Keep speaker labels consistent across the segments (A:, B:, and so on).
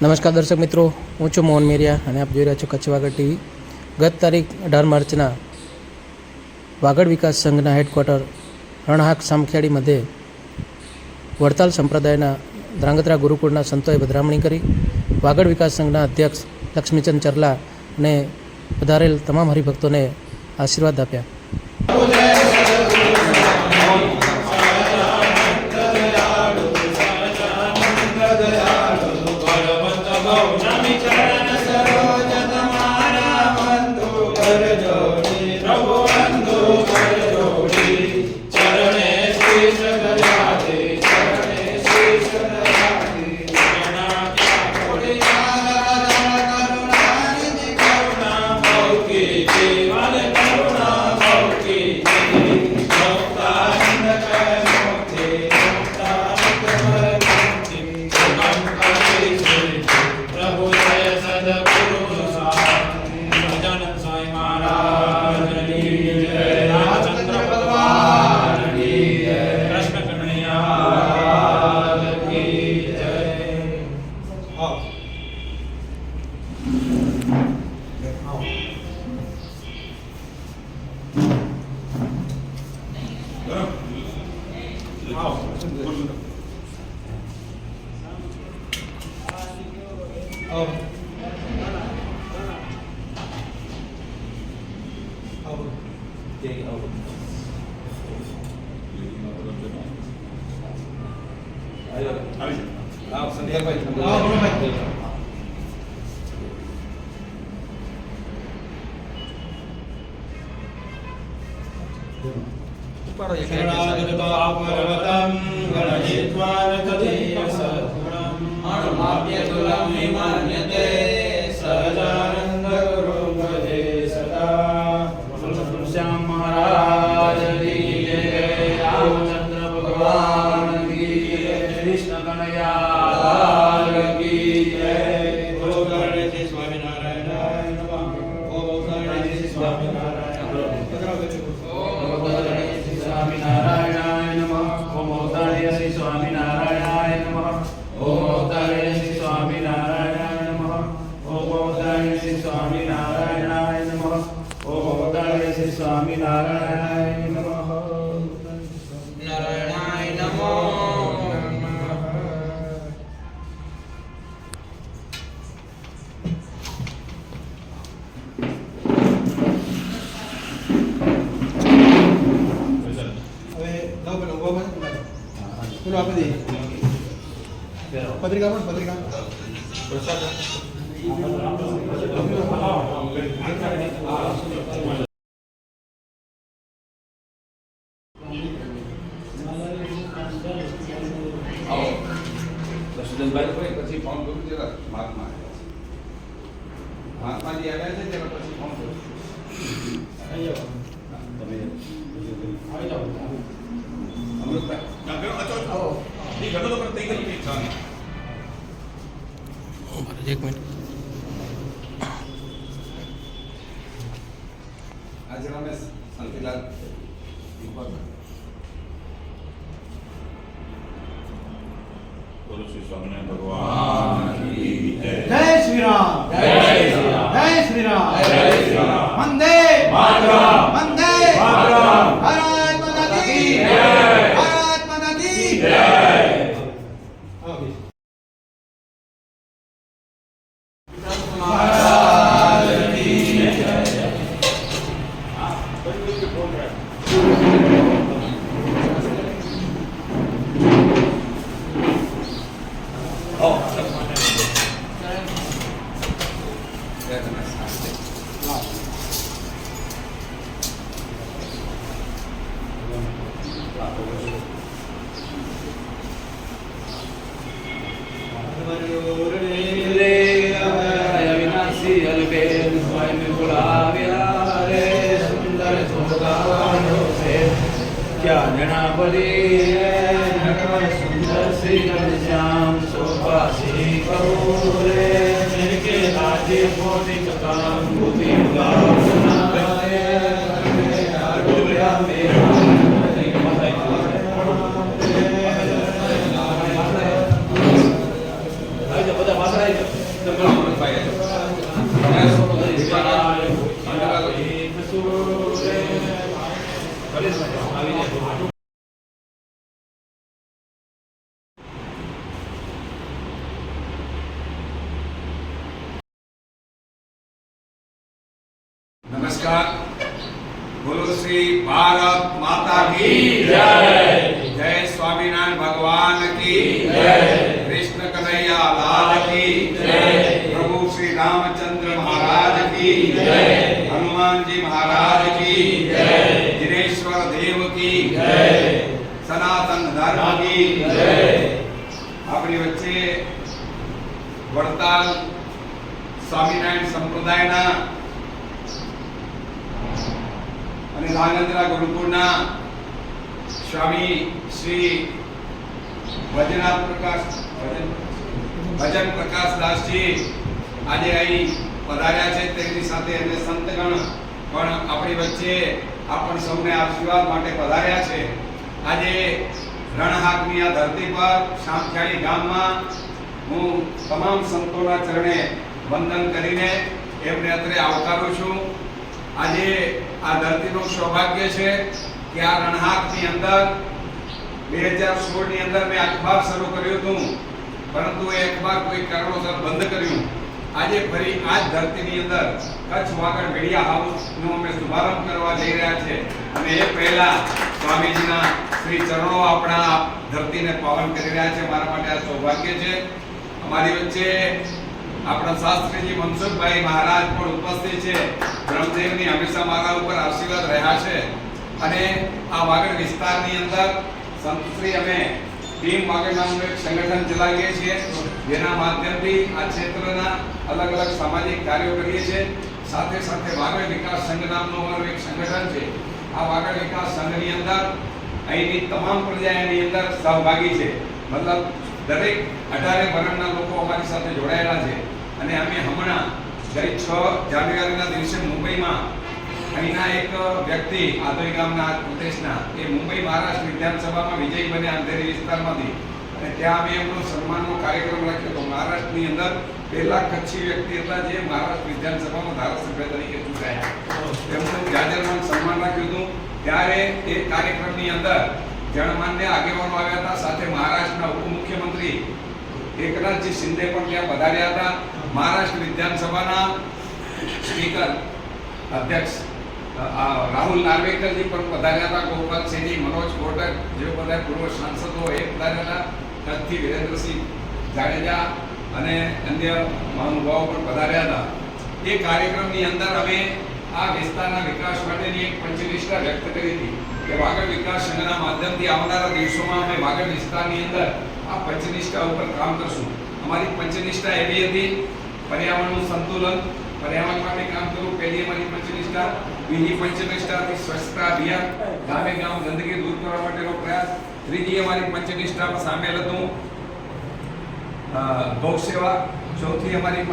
A: નમસ્કાર દર્શક મિત્રો, હું છું મોહન મેરિયા અને આપ જોઈ રહ્યા છો કચ્છ વાગડ ટીવી. ગત તારીખ અઢાર માર્ચના વાગડ વિકાસ સંઘના હેડક્વાર્ટર રણહાક સામખિયાળી મધ્યે વડતાલ સંપ્રદાયના ધ્રાંગધ્રા ગુરુકુળના સંતોએ ભદ્રામણી કરી. વાગડ વિકાસ સંઘના અધ્યક્ષ લક્ષ્મીચંદ ચરલા અને વધારેલ તમામ હરિભક્તોને આશીર્વાદ આપ્યા.
B: Oh. પેલું આપી દઈએ. પત્રિકા પણ પત્રિકા.
C: પ્રસાદ
A: એક મિનિટ.
C: આજે અમે સંતિલાલ દીપક
D: સ્વામિનારાયણ ભગવાન.
C: સનાતન ધર્મ કી જય આપણી વચ્ચે વડતાલ સ્વામિનારાયણ સંપ્રદાયના અને નાગેન્દ્ર ગુરુકુળના સ્વામી શ્રી ભજનાથ પ્રકાશ, ભજન ભજન પ્રકાશ દાસજી આજે અહીં પધાર્યા છે. તેમની સાથે એમને સંતગણ પણ આપણી વચ્ચે આપણ સૌને આશીર્વાદ માટે પધાર્યા છે. આજે રણહાકની આ ધરતી પર શામખ્યાળી ગામમાં હું તમામ સંતોના ચરણે વંદન કરીને એમને અત્રે આવકારું છું. આજે આ ધરતીનું સૌભાગ્ય છે કે આ રણહાકની અંદર બે હજાર સોળની અંદર મેં અખબાર શરૂ કર્યું હતું, પરંતુ એ અખબાર કોઈ કારણોસર બંધ કર્યું. આજે ફરી આ જ ધરતીની અંદર કચ્છ વાગડ મીડિયા હાઉસનો અમે શુભારંભ કરવા જઈ રહ્યા છે. અને એ પહેલા સ્વામીજીના શ્રી ચરણો આપણા ધરતીને પાવન કરી રહ્યા છે. મારા માટે આ સૌભાગ્ય છે. અમારી વચ્ચે આપણા શાસ્ત્રીજી મનસુખભાઈ મહારાજ પણ ઉપસ્થિત છે. બ્રહ્મદેવની હંમેશા મારા ઉપર આશીર્વાદ રહ્યા છે. અને આ વાગડ વિસ્તારની અંદર સંતશ્રી અમે ટીમ વાગડ નામનું એક સંગઠન ચલાવીએ છીએ. જેના માધ્યમથી આ ક્ષેત્રના અલગ અલગ સામાજિક કાર્યો કરીએ છીએ. સાથે સાથે વાગડ વિકાસ સંઘ નામનું અમારું એક સંગઠન છે. આ વાગડ વિકાસ સંઘની અંદર, અહીંની તમામ પ્રજા એની અંદર સહભાગી છે. મતલબ દરેક અઢારે વર્ણના લોકો અમારી સાથે જોડાયેલા છે. અને અમે હમણાં ગઈ છ જાન્યુઆરીના દિવસે મુંબઈમાં અહીંના એક વ્યક્તિ, આધોઈ ગામના પ્રદેશના, એ મુંબઈ મહારાષ્ટ્ર વિધાનસભામાં વિજય બન્યા અંધેરી વિસ્તારમાંથી અને ત્યાં અમે એમનો સન્માનનો કાર્યક્રમ રાખ્યો હતો. મહારાષ્ટ્રની અંદર પહેલા કચ્છી વ્યક્તિ હતા જે મહારાષ્ટ્ર વિધાનસભામાં ધારાસભ્ય તરીકે ચૂંટાયા. તેમનું જાજરમાન સન્માન રાખ્યું હતું. ત્યારે એ કાર્યક્રમની અંદર જણમાન્ય આગેવાનો આવ્યા હતા. સાથે મહારાષ્ટ્રના ઉપમુખ્યમંત્રી એકનાથજી શિંદે પણ ત્યાં પધાર્યા હતા. મહારાષ્ટ્ર વિધાનસભાના સ્પીકર અધ્યક્ષ રાહુલ નાર્વેકરજી પણ પધાર્યા હતા. ગોપાલસિંહજી મનોજ કોટક જેઓ બધા પૂર્વ સાંસદો એ પધાર્યા હતા. કચ્છથી વિરેન્દ્રસિંહ જાડેજા અને અન્ય મહાનુભાવો પણ પધાર્યા હતા. એ કાર્યક્રમની અંદર અમે આ વિસ્તારના વિકાસ માટેની એક પંચનિષ્ઠા વ્યક્ત કરી હતી કે વાગડ વિકાસ સંઘના માધ્યમથી આવનારા દિવસોમાં અમે વાગડ વિસ્તારની અંદર આ પંચનિષ્ઠા ઉપર કામ કરશું. અમારી પંચનિષ્ઠા એવી હતી, પર્યાવરણનું સંતુલન, પર્યાવરણ માટે કામ કરવું પહેલી અમારી પંચનિષ્ઠા. બીજી પંચનિષ્ઠા સ્વચ્છતા અભિયાન ગામે ગામ ગંદકી દૂર કરવા પ્રયાસ ત્રીજી અમારી પંચનિષ્ઠામાં સામેલ હતું. ગૌ સેવા ચોથી અમારી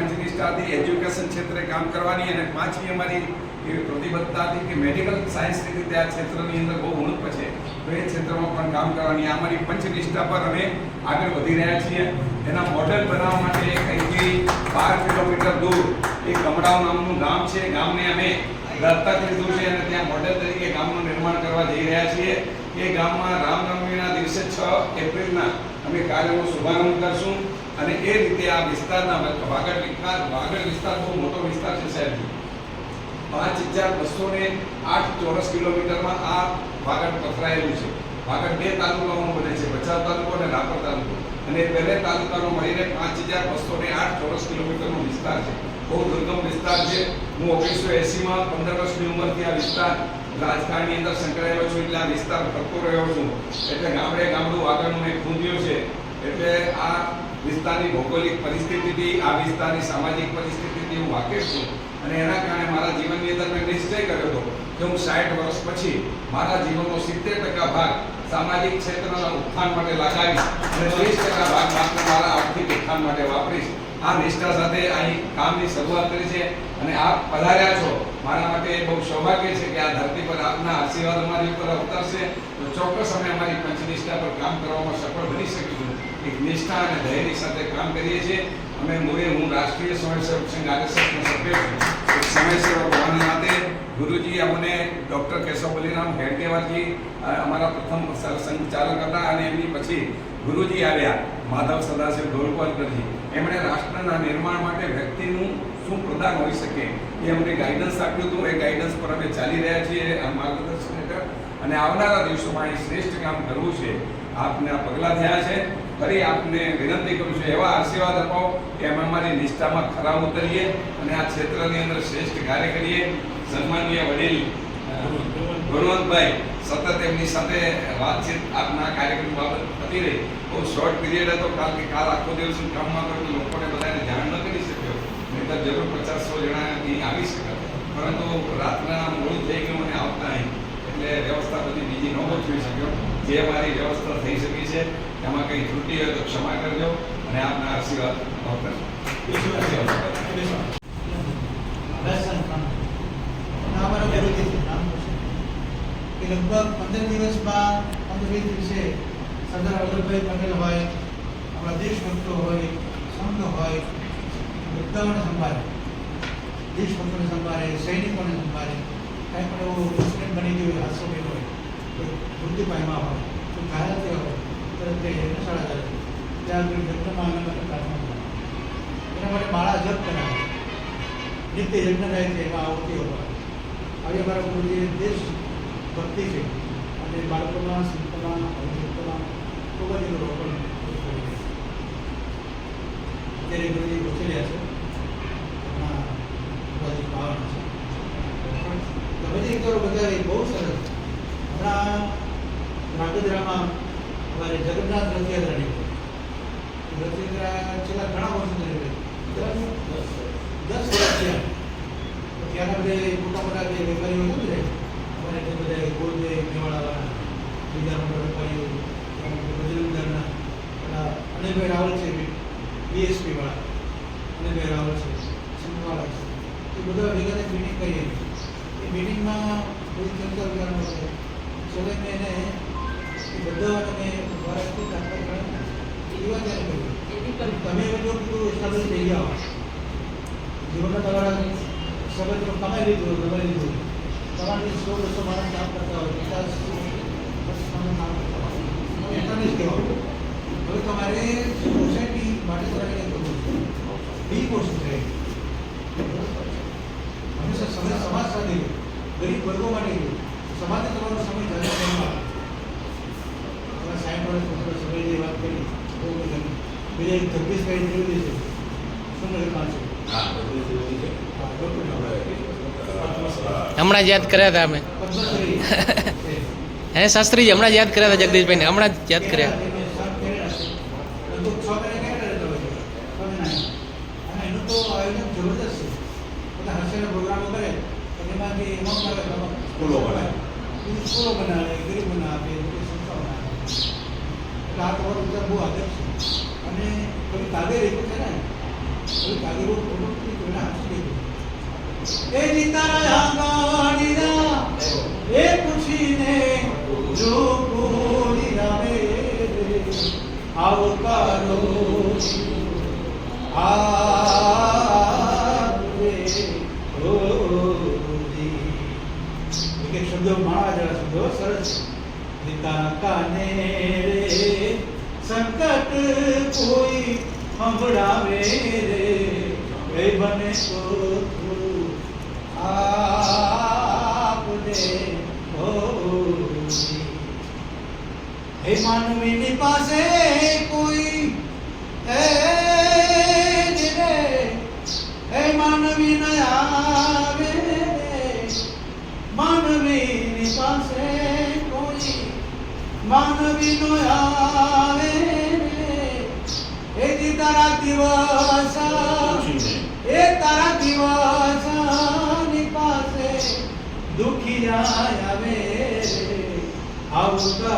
C: હતી, એજ્યુકેશન ક્ષેત્રે કામ કરવાની અને પાંચમી અમારી એવી પ્રતિબદ્ધતા હતી કે મેડિકલ સાયન્સ રીતે આ ક્ષેત્રની અંદર બહુ ઉણપ છે, તો એ ક્ષેત્રમાં પણ કામ કરવાની અમારી પંચનિષ્ઠા પર અમે આગળ વધી રહ્યા છીએ. એના મોડેલ બનાવવા માટે અહીંથી બાર કિલોમીટર દૂર એક ગમડાવ નામનું ગામ છે. ગામને અમે દત્તક લીધું છે અને ત્યાં મોડેલ તરીકે ગામનું નિર્માણ કરવા જઈ રહ્યા છીએ. એ ગામમાં રામનવમીના દિવસે છ એપ્રિલના અમે કાર્યનો શુભારંભ કરશું અને એ રીતે આ વિસ્તારના વાગડ વિસ્તાર વાગડ વિસ્તાર બહુ મોટો વિસ્તાર છે સાહેબજી પાંચ હજાર બસો ને આઠ ચોરસ કિલોમીટરમાં આ વાગડ પથરાયેલું છે. વાગડ બે તાલુકાઓમાં બને છે, ભચાઉ તાલુકો અને રાપર તાલુકો. અને બંને તાલુકાનો મળીને પાંચ હજાર બસો ને આઠ ચોરસ કિલોમીટરનો વિસ્તાર છે. બહુ દુર્ગમ વિસ્તાર છે. હું ઓગણીસો એસીમાં પંદર વર્ષની ઉંમરથી આ વિસ્તાર રાજકારણની અંદર સંકળાયેલો છું એટલે આ વિસ્તાર ફરતો રહ્યો છું. એટલે ગામડે ગામડું આગળનું એક ખૂંદ્યું છે. એટલે આ વિસ્તારની ભૌગોલિક પરિસ્થિતિથી, આ વિસ્તારની સામાજિક પરિસ્થિતિથી હું વાકેફ છું. અને એના કારણે મારા જીવનની અંદર મેં નિશ્ચય કર્યો હતો કે હું સાઠ વર્ષ પછી મારા જીવનનો સિત્તેર ટકા ભાગ સામાજિક ક્ષેત્રના ઉત્થાન માટે લગાવીશ અને ત્રીસ ટકા ભાગ માત્ર મારા આર્થિક ઉત્થાન માટે વાપરીશ. આ નિષ્ઠા સાથે અહીં કામની શરૂઆત કરી છે અને આપ પધાર્યા છો. મારા માટે એ બહુ સૌભાગ્ય છે કે આ ધરતી પર આપના આશીર્વાદ અમારી ઉપર અવતરશે. તો ચોક્કસ અમે અમારી પંચનિષ્ઠા પર કામ કરવામાં સફળ બની શકીશું. એક નિષ્ઠા અને ધૈર્ય સાથે કામ કરીએ છીએ. અમે મોરે હું રાષ્ટ્રીય સ્વયંસેવક સંઘ આરએસએસનો સભ્ય છું. એક સ્વયંસેવક હોવાના નાતે ગુરુજી અમને ડૉક્ટર કેશવ બલિરામ હેડગેવારજી અમારા પ્રથમ સંઘ ચાલક હતા અને એમની પછી ગુરુજી આવ્યા. માધવ સદાશિવ ઢોલકરજી એમણે રાષ્ટ્રના નિર્માણ માટે વ્યક્તિનું શું પ્રદાન હોઈ શકે એ અમને ગાઈડન્સ આપ્યું હતું. એ ગાઈડન્સ પર અમે ચાલી રહ્યા છીએ, આ માર્ગદર્શન હેઠળ અને આવનારા દિવસોમાં એ શ્રેષ્ઠ કામ કરવું છે. આપને આ પગલાં થયા છે. ફરી આપને વિનંતી કરું છું, એવા આશીર્વાદ અપાવો કે અમે અમારી નિષ્ઠામાં ખરા ઉતરીએ અને આ ક્ષેત્રની અંદર શ્રેષ્ઠ કાર્ય કરીએ. સન્માનીય વડીલ ગુણવંતભાઈ સતત એમની સાથે વાતચીત આપના કાર્યક્રમ બાબત થતી રહી. બહુ શોર્ટ પીરિયડ હતો કાલ કે કાલ આખો દિવસ હું કામમાં હતો લોકોને બધાને ધ્યાન ન કરી શક્યો. નહીંતર જરૂર પચાસ સો જણા અહીં આવી શક્યા પરંતુ રાતના મોડું થઈ ગયું અને આવતા અહીં. એટલે વ્યવસ્થા બધી બીજી ન ગોઠવી શક્યો. જે મારી વ્યવસ્થા થઈ શકી છે એમાં કંઈ ત્રુટિ હોય તો ક્ષમા કરજો અને આપના આશીર્વાદ અપાવજો.
B: અભ્યાસન કામ. નામ અને વિરોધી છે, નામ પૂછે. લગભગ પંદર દિવસમાં વીસ દિવસે સરદાર વલ્લભભાઈ પટેલ હોય, આપણા દેશભક્તો હોય સંઘ હોય બધાઓને સંભાળે. દેશભક્તોને સંભાળે, સૈનિકોને સંભાળે. કાંઈ પણ એવું ઇન્સિડન્ટ બની ગયું હોય, હાદસો બન્યો હોય મૃત્યુ પામ્યા હોય, તો ઘાયલ થયા હોય તરત તે શાળા જાય ત્યાં આગળ અમે માટે પ્રાર્થના. એના માટે માળા જપ કરાવે નિત્ય યજ્ઞ થાય છે, એમાં આવતી હોય આવી અમારા ગુરુજી દેશ ભક્તિ છે અને બાળકોના શિલ્પના અવધૂતોના ખૂબ જ એનું રોપણ. અત્યારે ગુરુજી ઉછેર્યા છે. તો બધા બહુ સરસ. હમણાં નાગદરામાં અમારે જગન્નાથ રથયાત્રા નીકળી રથયાત્રા છેલ્લા ઘણા વર્ષો નીકળી દસ વર્ષ. થયા. ત્યાંના બધા મોટા મોટા જે વેપારીઓ હતું ને અમારે તે બધા ગોળદે મેવાડાવાળા બીજા મોટા વેપારીઓ બજરંગદળના પેલા અનિલભાઈ રાવલ છે બીએસપી વાળા અનિલભાઈ રાવલ છે સિંહવાળા છે. એ બધા ભેગા મિટિંગ કરીએ એ મિટિંગમાં બધી ચર્ચા વિચારણા છે. છેલ્લે મેં એને બધાને મેં ભારતથી દાખલા ગણાવ્યા. એ વાત એને કહ્યું. તમે બધું એસ્ટાબ્લિશ થઈ ગયા હો જીવનના તમારા સંબંધો કમાઈ લીધું દબાઈ લીધું. તમારી સો બસો માણસ કામ કરતા હોય કરતા હોય એટલાને હવે તમારે સોસાયટી માટે તમારે કંઈ કરવું છે બી કોશિશ રહે હંમેશા સમય સમાજ સાથે ગરીબ વર્ગો માટે સમાજે તમારો સમય જાતે કરવા આપણા સાહેબ વર્ષ સમયની વાત કરી બહુ ગમી બીજા જગદીશભાઈ છે શું છે
C: હા, બધું જરૂરી છે.
B: હા, ડૉક્ટર
A: હમણાં જ યાદ કર્યા હતા અમે
B: પદ્મશ્રી છે.
A: હે શાસ્ત્રીજી હમણાં જ યાદ કર્યા હતા જગદીશભાઈને હમણાં જ યાદ કર્યા
B: એને સર કરેલા છે. લગભગ છ મહિને કરેલા રહેતા હોય છે. છ મહિના. અને એનું તો આયોજન જબરદસ્ત છે બધા હાસ્યના પ્રોગ્રામો કરે અને એમાંથી એમાં આવે એમાં
C: સ્કૂલો બનાવે.
B: બીજી સ્કૂલો બનાવે ગરીબ બનાવે બધી સંસ્થાઓ બનાવે એટલે આ તમારું વિચાર બહુ આગળ છે અને કવિ કાગેર એવું છે ને કવિ કાગેર બહુ પ્રવૃત્તિ જીતા રહ્યા એ ગાડીના, એ પૂછીને જો કોઈ રામે આવો કરો આ માળા જેવા શબ્દો, સરસ. પિતા કાને રે, સંકટ કોઈ સંભળાવે રે. એ બને તો માનવીની પાસે કોઈ હે રે હે માનવી ન આવે. માનવીની પાસે કોઈ માનવી નો આવે. એ તારા દિવસ એ તારા દિવસની પાસે દુખી આવે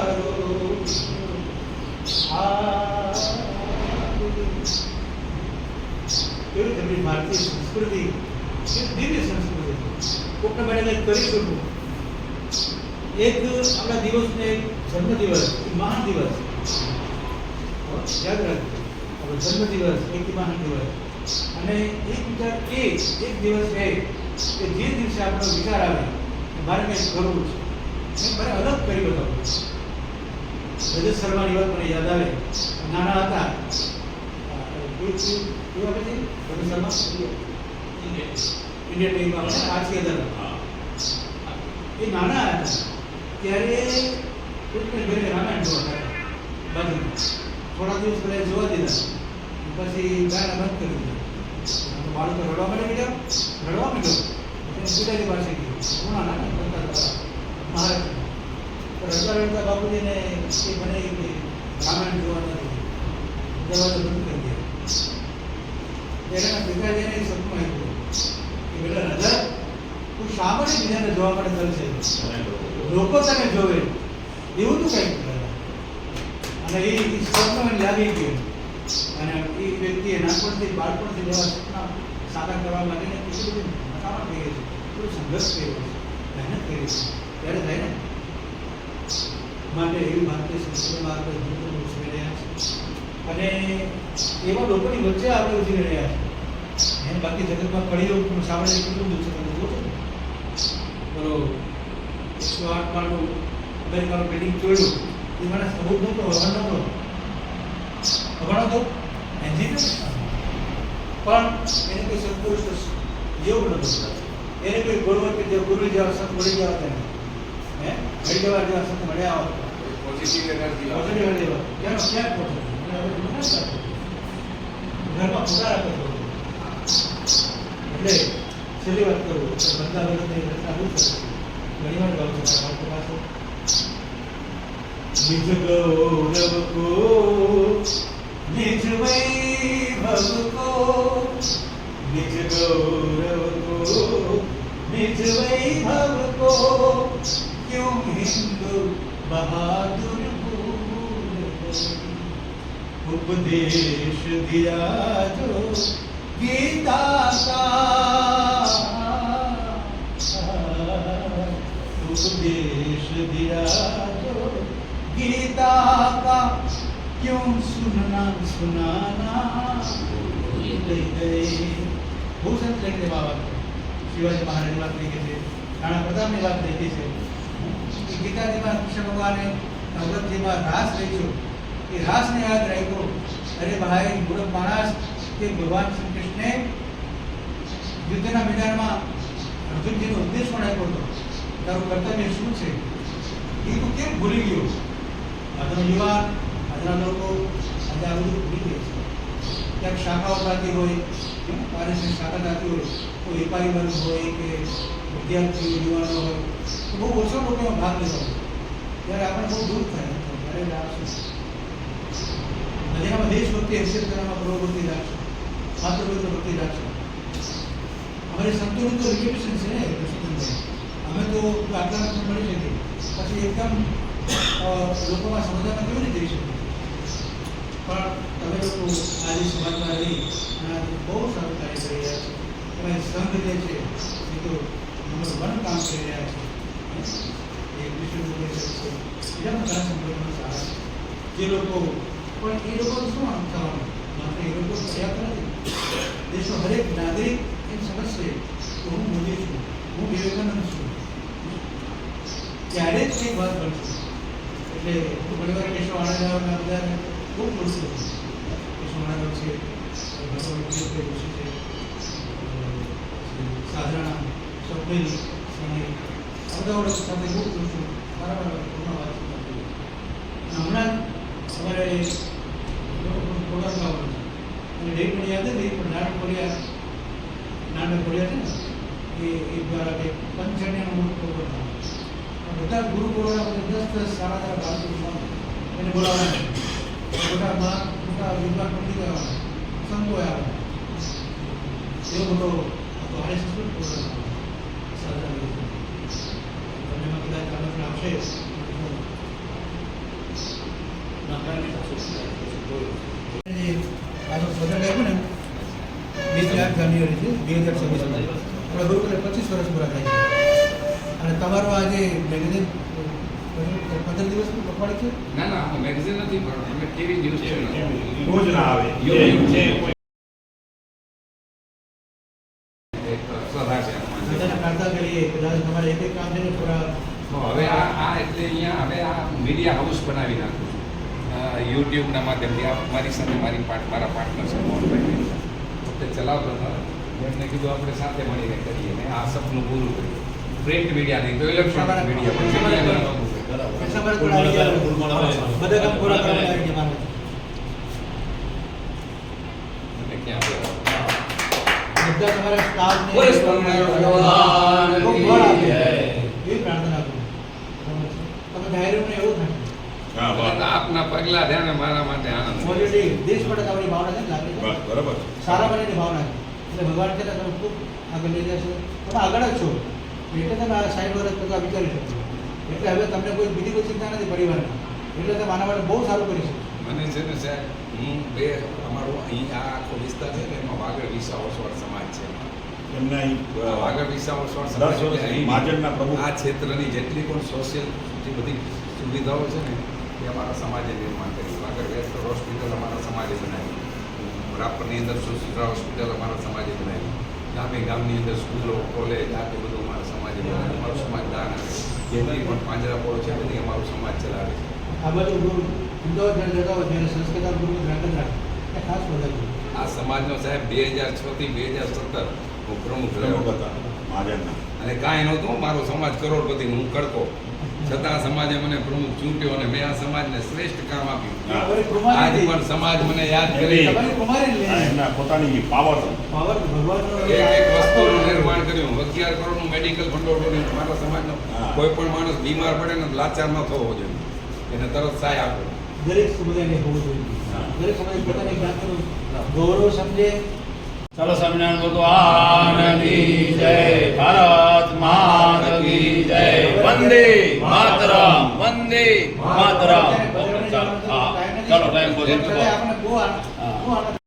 B: રે આવું કરો આ કેવી તમારી ભારતીય સંસ્કૃતિ કેવી દિવ્ય સંસ્કૃતિ એક મહાન દિવસ યાદ રાખજો જન્મદિવસ એક મહાન દિવસ અને એક વિચાર એ એક દિવસ એ કે જે દિવસે આપણો વિચાર આવે મારે કંઈક કરવું છે. મારે અલગ કરી બતાવવું છે. રજત શર્માની વાત મને યાદ આવે. નાના હતા. રજત શર્મા? ઇન્ડિયન ટીમમાં આપણે આજથી હતા એ નાના હતા. ત્યારે ઘરે રામાયણ જોવા ગયા. બાજુ થોડા દિવસ પહેલાં જોવા દીધા. પછી ગાના બંધ કરી દીધા. બાળકો રડવા માંડી ગયા. રડવા એટલે પિતાજી પાસે ગયો. પૂણા નાના કરતા હતા. રડતા રડતા બાપુજીને એ એ કે રામાયણ જોવા કરી દે. એના પિતાજીને સપનું આપ્યું કે બેટા રાજા, તું બીજાને જોવા માટે ચાલશે લોકો તને જોવે. એવું તું કંઈક અને એ સ્વપ્ન લાગી ગયું. અને એ વ્યક્તિએ નાનપણથી બાળપણથી જેવા સપના સાકાર કરવા માટેને કેટલી બધી મકામત થઈ ગઈ છે સંઘર્ષ કર્યો છે. મહેનત કરી છે. ત્યારે થાય ને? માટે એવી ભારતીય અને એવા લોકોની વચ્ચે આપણે ઉછરી રહ્યા છે. એમ બાકી જગતમાં કળીઓ સાંભળીને કેટલું દુઃખ છે તમે જુઓ છો? બોલો, એકસો આઠ માળનું અમેરિકાનું બિલ્ડિંગ જોયું એ માણસ અમુક નહોતો હવન નહોતો. હવન હતો? એન્જિનિયર પણ એને કોઈ સંતોષ જેવું નહોતું. એને કોઈ ગુણવત્તા ગુરુ જેવા સંત મળી ગયા હતા. હે મળી જવા સંત મળ્યા હોત
C: પોઝિટિવ એનર્જી
B: પોઝિટિવ એનર્જી ક્યાં ના કરો. ઘરમાં ખોટા રાખો. એટલે છેલ્લી વાત કરું તો બધા વખતે રચના બહુ સરસ છે. ઘણી વાર ગાઉં છું મારા બાળકો પાસે. નિજ ગૌરવ કો નિજ વૈભવ કો નિજ ગૌરવ કો નિજ વૈભવ કો क्यों हिंदू बहादुर भूल गए उपदेश दिया जो गीता का उपदेश दिया जो गीता का क्यों सुनना सुनाना भूल गए બહુ સરસ લખી છે બાબા શિવાજી મહારાજની વાત લખી છે રાણા પ્રતાપની વાત લખી છે એ ગીતાજીમાં કૃષ્ણ ભગવાને ભગવતજીમાં રાસ લખ્યો એ રાસને યાદ રાખ્યો. અરે ભાઈ, મૂળ માણસ કે ભગવાન શ્રી કૃષ્ણે યુદ્ધના મેદાનમાં અર્જુનજીનો ઉપદેશ પણ આપ્યો હતો. તારું કર્તવ્ય શું છે? એ તું કેમ ભૂલી ગયો? આજનો યુવાન આજના લોકો આજે આ બધું ભૂલી ગયા છે. ક્યાંક શાખાઓ થતી હોય શાખા થતી હોય, કોઈ વેપારી વર્ગ હોય કે વિદ્યાર્થીઓ યુવાનો હોય તો બહુ ઓછો લોકો એમાં ભાગ હોય. ત્યારે આપણે બહુ દૂર થાય ત્યારે રાખશું જેનામાં દેશભક્તિ હશે તેનામાં પ્રવૃત્તિ રાખશે. માતૃભક્તિ ભક્તિ રાખશે. અમારી સંતોનું તો રિલેશન છે ને અમે તો આટલા નથી મળી શકીએ. પછી એકદમ લોકોમાં સમજાવવા કેવી રીતે જઈ શકીએ પણ તમે લોકો આજે સમાજમાં રહી અને બહુ સારું કાર્ય કરી રહ્યા છો. તમે સંઘ જે છે, એ તો નંબર વન કામ કરી રહ્યા છે એ વિષ્ણુ પરિષદ છે બીજા પણ ઘણા સંગઠનો સારા છે જે લોકો પણ એ લોકો શું આમ થવાનું માત્ર એ લોકો પર્યાપ્ત નથી દેશનો હરેક નાગરિક એમ સમજશે કે હું મોદી છું હું વિવેકાનંદ છું ત્યારે જ કંઈક વાત બનશે એટલે હું ઘણી વાર કેશવ આનંદ બધાને બહુ પૂછું છું કેશવ આનંદ છે ભગવાન વિજય ઋષિ છે સાધારણ સ્વપ્નિલ அவரோட சபை બધા பரவாயில்ல સાથે બહુ પૂછું છું વારંવાર પૂર્ણ વાત કરતી અને હમણાં જ અમારે પ્રોગ્રામ આવવાનો છે અને ડેટ મને યાદ નથી પણ નાટક ખોલ્યા નાટક ખોલ્યા છે ને એ એ દ્વારા કંઈક પંચજન્યનો મોટો પ્રોગ્રામ બધા ગુરુ બોલાવવા દસ દસ સાડા સાડા બાળકો એને બોલાવવાના મોટા મા મોટા વિદ્વાન પંડિત આવવાના સંતો આવવાના એવો મોટો હાઈ સંસ્કૃત પ્રોગ્રામ તમને એમાં કદાચ આમંત્રણ આવશે જે આનો સ્વતંત્ર આપ્યું ને વીસ આઠ જાન્યુઆરી છે બે હજાર છવ્વીસમાં આપણે ગુરુકુલે પચીસ વર્ષ પૂરા થાય છે અને તમારો આજે મેગેઝિન પંદર દિવસનું પખવાડિયું છે
C: ના ના અમે મેગઝીન નથી પણ અમે ટીવી ન્યૂઝ ચેનલ
D: રોજ ના આવે
C: YouTube
D: જે
C: છે. એક શ્રદ્ધા છે અમારી.
B: બધાને પ્રાર્થના કરીએ કે દાદા તમારે એક એક કામ છે ને પૂરા
C: હવે આ આ એટલે અહીંયા હવે આ મીડિયા હાઉસ બનાવી નાખું છું અ, યુટ્યુબના માધ્યમથી આ મારી સાથે મારી પાર્ટ મારા પાર્ટનર છે મોહનભાઈ પોતે ચલાવતો હતો એમને કીધું આપણે સાથે મળીને કરીએ ને પૂરું પ્રિન્ટ મીડિયા નહીં તો ઇલેક્ટ્રોનિક મીડિયા.
B: બધા. કામ પૂરા? બધા તમારા સ્ટાફને
C: ભગવાન
B: ખૂબ બળ આપે. એવી પ્રાર્થના કરું તમે ડાયરીઓને એવું થાય.
C: આપના પગલા ધ્યાને મારા માટે આનંદ.
B: દેશ માટે તમારી ભાવના છે ને લાગે
D: બરાબર
B: સારા બનીની ભાવના છે. એટલે ભગવાન છે ને તમે ખૂબ આગળ લઈ જશો. તમે આગળ જ છો. એટલે તમે આ સાઈડ વર્ષ બધા વિચારી શકો. એટલે હવે તમને કોઈ બીજી કોઈ ચિંતા નથી પરિવારની. એટલે તમે આના માટે બહુ સારું કરી શકો.
C: મને છે ને સાહેબ હું બે અમારો અહીં આ આખો વિસ્તાર છે ને એમાં વાગડ વિસાવસવાડ સમાજ છે
D: એમને
C: વાગડ વિસાવસવાડ
D: દસ
C: સમાજ
D: મહાજનના પ્રમુખ.
C: આ ક્ષેત્રની જેટલી પણ સોશિયલ જે બધી સુવિધાઓ છે ને એ અમારા સમાજે નિર્માણ કરી. વાગડ વેસ્ટ હોસ્પિટલ અમારા સમાજે બનાવી. રાપરની અંદર સુશ્રુતા હોસ્પિટલ અમારા સમાજે બનાવી. ગામે ગામની અંદર સ્કૂલો કોલેજ આ તે બધું અમારા સમાજમાં બનાવ્યું અમારો સમાજ દાન આવે જેટલી પણ પાંજરાપોળ છે બધી અમારો સમાજ ચલાવે છે.
B: આ બધું ગુરુ અમદાવાદ જ્યારે ગુરુ રાખત રાખે ખાસ બધા
C: આ સમાજનો સાહેબ બે હજાર છ થી બે હજાર સત્તર હું પ્રમુખ રહ્યો.
D: હતા.
C: અને કાંઈ નહોતું મારો સમાજ કરોડપતિ હું કડકો. છતાં સમાજે મને પ્રમુખ ચૂંટ્યો અને મેં આ સમાજને શ્રેષ્ઠ કામ આપ્યું. આજ પણ સમાજ મને યાદ કરે
D: પોતાની પાવર
B: પાવર
C: એક એક વસ્તુનું નિર્માણ કર્યું. અગિયાર કરોડનું મેડિકલ ભંડોળ બન્યું મારા સમાજનો કોઈ પણ માણસ બીમાર પડે ને લાચાર ન થવો જોઈએ. એને તરત સહાય આપો.
B: દરેક સમુદાયને હોવું જોઈએ. દરેક સમુદાય પોતાની જાતનું ગૌરવ સમજે
E: ચલો સ્વામિનારાયણ ભગવાન કી જય ભારત માતા કી જય વંદે માતરમ વંદે માતરમ. ચાલો હા ચાલો ટાઈમ પહોંચી